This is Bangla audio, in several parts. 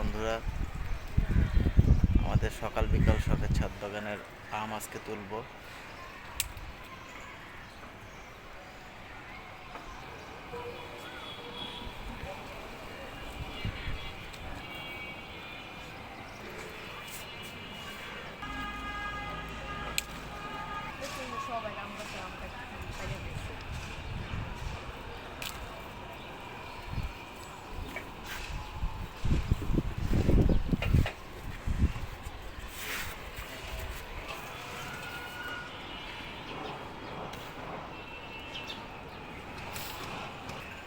বন্ধুরা। আমাদের সকাল বিকাল শখের ছাদ বাগানের আম আজকে তুলবো। সবাই আমরা আমরা সাইডে দিচ্ছি এটা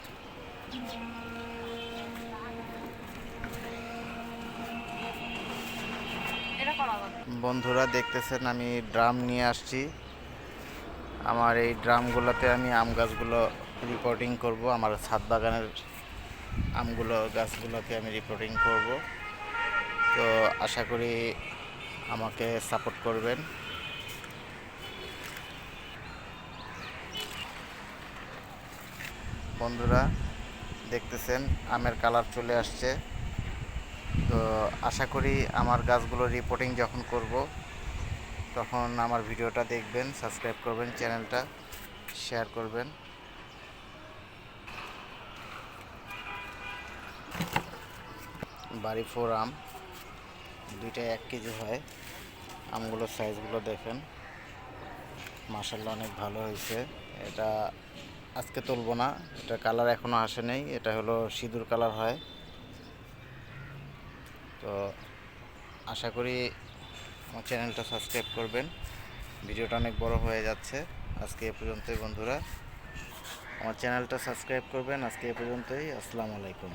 করা যাবে বন্ধুরা দেখতেছেন, আমি ড্রাম নিয়ে আসছি। আমার এই ড্রামগুলোতে আমি আম গাছগুলো রিপোর্টিং করব। আমার ছাদ বাগানের আমগুলো গাছগুলোকে আমি রিপোর্টিং করব। তো আশা করি আমাকে সাপোর্ট করবেন। বন্ধুরা দেখতেছেন, আমের কালার চলে আসছে। তো আশা করি আমার গাছগুলো রিপোর্টিং যখন করব, তখন আমার ভিডিওটা দেখবেন সাবস্ক্রাইব করবেন চ্যানেলটা শেয়ার করবেন। বাড়ি ফোর আম দুইটাই এক কেজি হয়। আমগুলোর সাইজগুলো দেখেন। মাসাল্লাহ অনেক ভালো হয়েছে। এটা আজকে তুলবো না। এটা কালার এখনও আসে নাই। এটা হলো সিঁদুর কালার হয়। তো আশা করি আমার চ্যানেলটা সাবস্ক্রাইব করবেন। ভিডিওটা অনেক বড় হয়ে যাচ্ছে। আজকে এ পর্যন্তই, বন্ধুরা। আমার চ্যানেলটা সাবস্ক্রাইব করবেন। আজকে এ পর্যন্তই। আসসালামু আলাইকুম।